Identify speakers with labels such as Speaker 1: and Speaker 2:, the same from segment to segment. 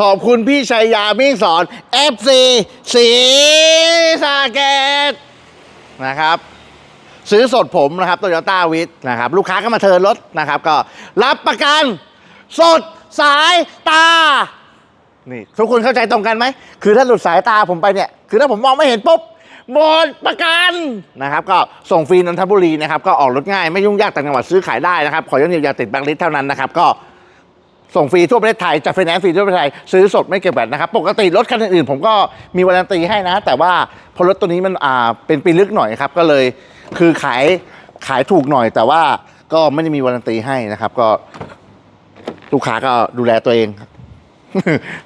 Speaker 1: ขอบคุณพี่ชัยยามิ่งสอน FC สีสาเกตนะครับซื้อสดผมนะครับโตโยต้าวิทนะครับ ลูกค้าก็มาเทินรถนะครับ ก็รับประกัน สดสายตา นี่ ทุกคนเข้าใจตรงกันไหม คือถ้าหลุดสายตาผมไปเนี่ย คือถ้าผมมองไม่เห็นปุ๊บหมดประกันนะครับ ก็ส่งฟรีนนทบุรีนะครับ ก็ออกรถง่ายไม่ยุ่งยากต่างจังหวัดซื้อขายได้นะครับ ขอย้ำเดียวอย่าติดแบงค์ลิสเท่านั้นนะครับ ก็ ส่งฟรีทั่วประเทศไทยจัดไฟแนนซ์ฟรีทั่วประเทศไทยซื้อสดไม่เก็บแบตนะครับ ปกติรถคันอื่นๆผมก็มีวารันตีให้นะ แต่ว่าพอรถตัวนี้มันอ่าเป็นปีลึกหน่อยครับ ก็เลยคือขายขายถูกหน่อย แต่ว่าก็ไม่ได้มีวารันตีให้นะครับ ก็ลูกค้าก็ดูแลตัวเอง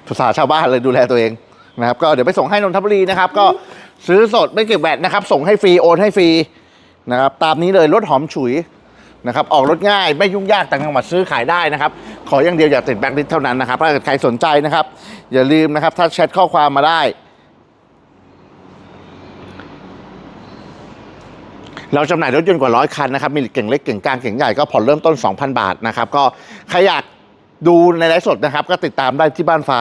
Speaker 1: ภาษาชาวบ้านเลยดูแลตัวเองนะครับ ก็เดี๋ยวไปส่งให้นนทบุรีนะครับ ก็ซื้อสดไม่เก็บแบตนะครับ ส่งให้ฟรีโอนให้ฟรีนะครับ ตามนี้เลยรถหอมฉุย นะครับออกรถง่ายไม่ยุ่งยากต่างจังหวัดซื้อขายได้นะครับขออย่างเดียวอย่าติดแบงค์ลิสเท่านั้นนะครับถ้าเกิดใครสนใจนะครับ อย่าลืมนะครับถ้าแชทข้อความมาได้ เราจำหน่ายรถยนต์กว่าร้อยคันนะครับมีเก่งเล็กเก่งกลางเก่งใหญ่ก็ผ่อนเริ่มต้น 2,000 บาทนะครับก็ใครอยากดูในไลฟ์สดนะครับ ก็ติดตามได้ที่บ้านฟ้า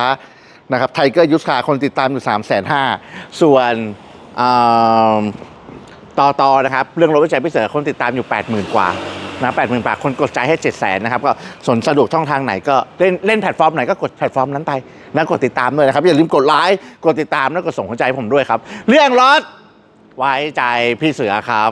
Speaker 1: นะครับไทเกอร์ยุสคาคนติดตามอยู่3 5 0 0 0ส่วนต่อต่อนะครับ เรื่องรถวิจัยพิเศษคนติดตามอยู่ 80,000 กว่า นะแปดหมื่นบาทคนกดใจให้เจ็ดแสนนะครับก็สนสะดวกช่องทางไหนก็เล่นเล่นแพลตฟอร์มไหนก็กดแพลตฟอร์มนั้นไปนะกดติดตามด้วยนะครับอย่าลืมกดไลค์กดติดตามแล้วก็ส่งหัวใจผมด้วยครับ เรื่องรถไว้ใจพี่เสือครับ